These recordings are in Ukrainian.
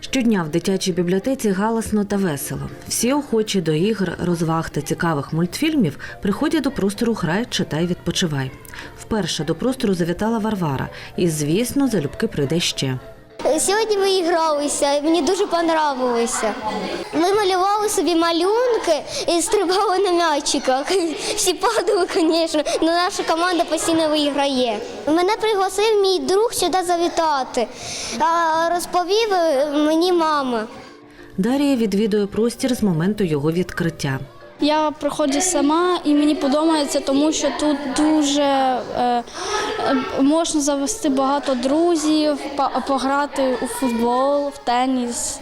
Щодня в дитячій бібліотеці галасно та весело. Всі охочі до ігр, розваг та цікавих мультфільмів приходять до простору Грай, читай, відпочивай. Вперше до простору завітала Варвара, і, звісно, залюбки прийде ще. Сьогодні ми ігралися, мені дуже понравилося. Ми малювали собі малюнки і стрибали на м'ячиках. Всі падали, звісно, але наша команда постійно виграє. Мене пригласив мій друг сюди завітати, а розповів мені мама. Дарія відвідує простір з моменту його відкриття. Я приходжу сама і мені подобається, тому що тут дуже е, е, можна завести багато друзів, пограти у футбол, в теніс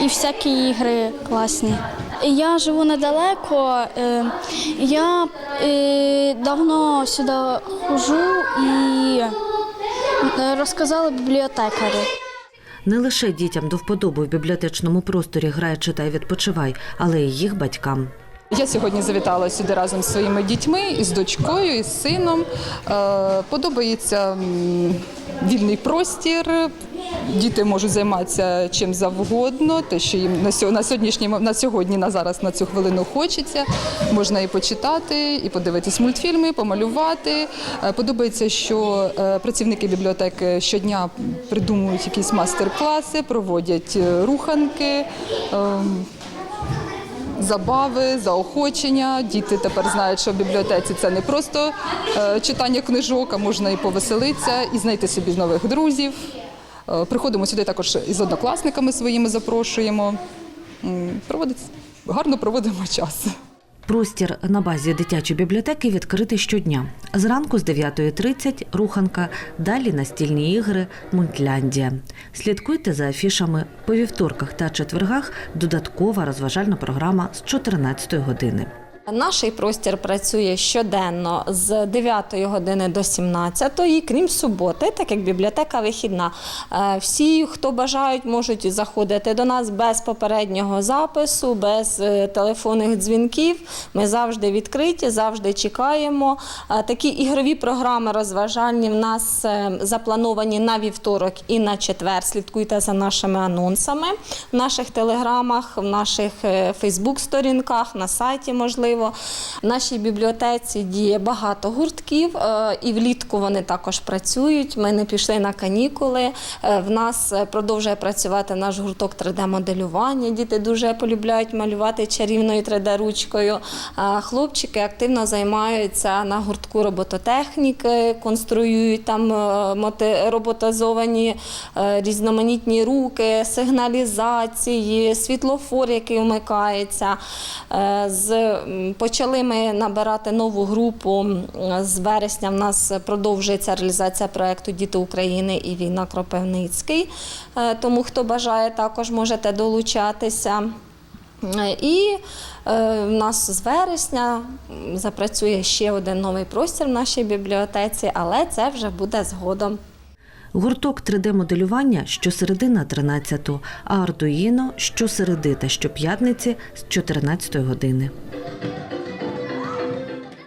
і всякі ігри класні. Я живу недалеко. Е, я е, давно сюди ходжу і е, розказала бібліотекарі. Не лише дітям до вподоби в бібліотечному просторі Грай, читай, відпочивай, але й їх батькам. Я сьогодні завітала сюди разом з своїми дітьми, із дочкою, із сином. Е, Подобається вільний простір. Діти можуть займатися чим завгодно, те, що їм на сьогоднішній на сьогодні, на зараз на цю хвилину хочеться. Можна і почитати, і подивитись мультфільми, помалювати. Е, Подобається, що е, працівники бібліотеки щодня придумують якісь майстер-класи, проводять руханки. Забави, заохочення. Діти тепер знають, що в бібліотеці це не просто е, читання книжок, а можна і повеселитися, і знайти собі нових друзів. Е, Приходимо сюди також із однокласниками своїми запрошуємо. Проводиться Проводить, гарно проводимо час. Простір на базі дитячої бібліотеки відкритий щодня. Зранку з 9.30 руханка, далі настільні ігри Мунтляндія. Слідкуйте за афішами по вівторках та четвергах. Додаткова розважальна програма з 14 години. Наш простір працює щоденно з 9 години до 17, крім суботи, так як бібліотека вихідна. Е, Всі, хто бажають, можуть заходити до нас без попереднього запису, без е, телефонних дзвінків. Ми завжди відкриті, завжди чекаємо. Е, Такі ігрові програми розважальні в нас заплановані на вівторок і на четвер. Слідкуйте за нашими анонсами в наших телеграмах, в наших Фейсбук-сторінках, на сайті, можливо. В нашій бібліотеці діє багато гуртків, е, і влітку вони також працюють. Ми не пішли на канікули. Е, В нас е, продовжує працювати наш гурток 3D-моделювання. Діти дуже полюбляють малювати чарівною 3D-ручкою. Хлопчики активно займаються на гуртку робототехніки, конструюють там роботизовані різноманітні руки, сигналізації, світлофор, який вмикається. З, почали ми набирати нову групу. З вересня в нас продовжується реалізація проєкту Діти України і війна Кропивницький. Е, Тому хто бажає, також можете долучатися. І е, в нас з вересня запрацює ще один новий простір в нашій бібліотеці, але це вже буде згодом. Гурток 3D-моделювання щосереди на 13, а Ардуїно щосереди та щоп'ятниці з 14 години.